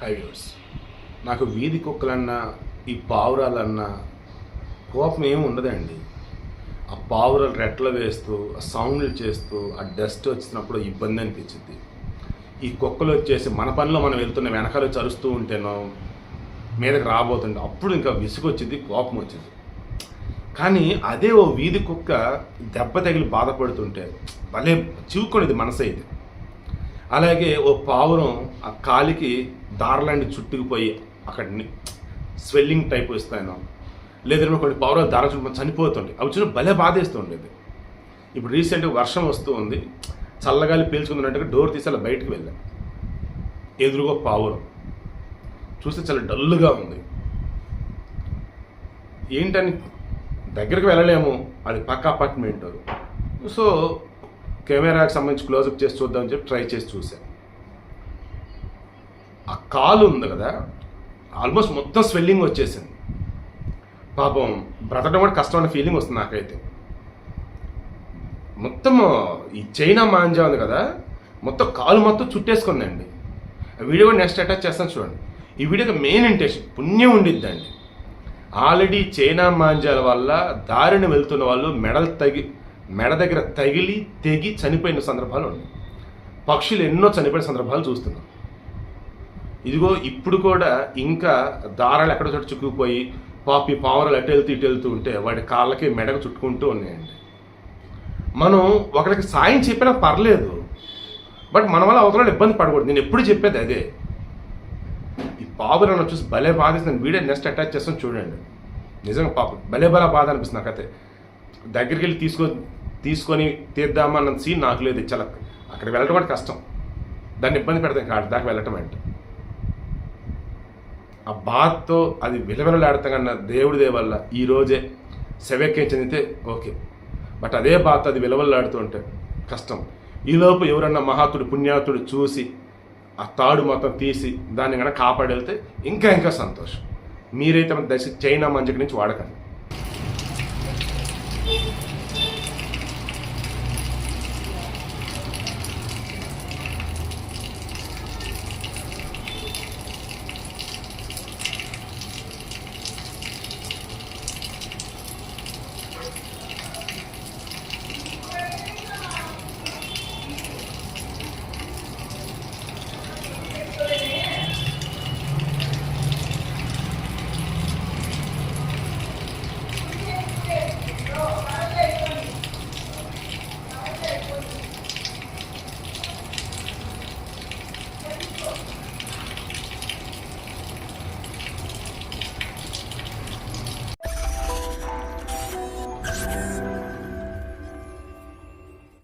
హైవ్యూర్స్ నాకు వీధి కుక్కలన్నా ఈ పావురాలన్నా కోపం ఏమి ఉండదండి. ఆ పావురాలు రెట్లు వేస్తూ ఆ సౌండ్లు చేస్తూ ఆ డస్ట్ వచ్చినప్పుడు ఇబ్బంది అనిపించింది ఈ కుక్కలు వచ్చేసి మన పనిలో మనం వెళ్తున్న వెనకాల చరుస్తూ ఉంటేనో మీదకి రాబోతుంటే అప్పుడు ఇంకా విసుగొచ్చింది కోపం వచ్చింది కానీ అదే ఓ వీధి కుక్క దెబ్బ తగిలి బాధపడుతుంటే భలే చివుకొనిది మనసు అయితే అలాగే ఓ పావురం ఆ కాలికి దారలాంటి చుట్టుకుపోయి అక్కడ స్వెల్లింగ్ టైప్ వస్తాను లేదంటే కొన్ని పౌరాలు దార చుట్టూ చనిపోతుండే. అవి చూడ భలే బాధేస్తుండేది. ఇప్పుడు రీసెంట్గా వర్షం వస్తూ ఉంది. చల్లగాలి పీల్చుకున్నట్టుగా డోర్ తీసి అలా బయటకు వెళ్ళాం. ఎదురుగా పావురం. చూస్తే చాలా డల్లుగా ఉంది. ఏంటని దగ్గరికి వెళ్ళలేము. అది పక్క అపార్ట్మెంట్. సో కెమెరాకి సంబంధించి క్లోజప్ చేసి చూద్దామని చెప్పి ట్రై చేసి చూశాను కాలు ఉంది కదా ఆల్మోస్ట్ మొత్తం స్వెల్లింగ్ వచ్చేసింది. పాపం బ్రతకడం కూడా కష్టమైన ఫీలింగ్ వస్తుంది నాకైతే. మొత్తం ఈ చైనా మాంజా ఉంది కదా మొత్తం కాలు మొత్తం చుట్టేసుకుందండి. ఆ వీడియో కూడా నెక్స్ట్ అటాచ్ చేస్తాను చూడండి. ఈ వీడియోకి మెయిన్ ఇంటెన్షన్ పుణ్యం ఉండిద్దండి ఆల్రెడీ చైనా మాంజాల వల్ల దారిని వెళ్తున్న వాళ్ళు మెడలు తగి మెడ దగ్గర తగిలి తెగి చనిపోయిన సందర్భాలు ఉన్నాయి. పక్షులు ఎన్నో చనిపోయిన సందర్భాలు చూస్తున్నాం. ఇదిగో ఇప్పుడు కూడా ఇంకా దారాలు ఎక్కడ చోట చుక్కుపోయి పాపి పావురాలు అటు వెళ్తూ ఇటు వెళ్తూ ఉంటే వాడి కాళ్ళకి మెడకు చుట్టుకుంటూ ఉన్నాయండి. మనం ఒకరికి సాయం చెప్పినా పర్లేదు బట్ మన వల్ల అవతల ఇబ్బంది పడకూడదు. నేను ఎప్పుడు చెప్పేది అదే. ఈ పావురాలను చూసి భలే బాధిస్తుంది. వీడియో నెక్స్ట్ అటాచ్ చేస్తాను చూడండి. నిజంగా పాపం భలే భలే బాధ అనిపిస్తుంది నాకైతే. దగ్గరికి వెళ్ళి తీసుకో తీసుకొని తీద్దామన్న సీన్ నాకు లేదు. చాలా అక్కడ వెళ్ళటం కూడా కష్టం. దాన్ని ఇబ్బంది పెడతాం. కాదు దాకా వెళ్ళటం అంటే. ఆ బాధతో అది విలవిలలాడతాం కన్నా దేవుడి వల్ల ఈ రోజే సెవెక్కే చెందితే ఓకే. బట్ అదే బాధ అది విలవలాడుతూ ఉంటే కష్టం. ఈలోపు ఎవరన్నా మహాతుడు పుణ్యాతుడు చూసి ఆ తాడు మొత్తం తీసి దాన్ని కనుక కాపాడెళ్తే ఇంకా ఇంకా సంతోషం. మీరైతే దశ చైనా మంజకి నుంచి వాడకండి.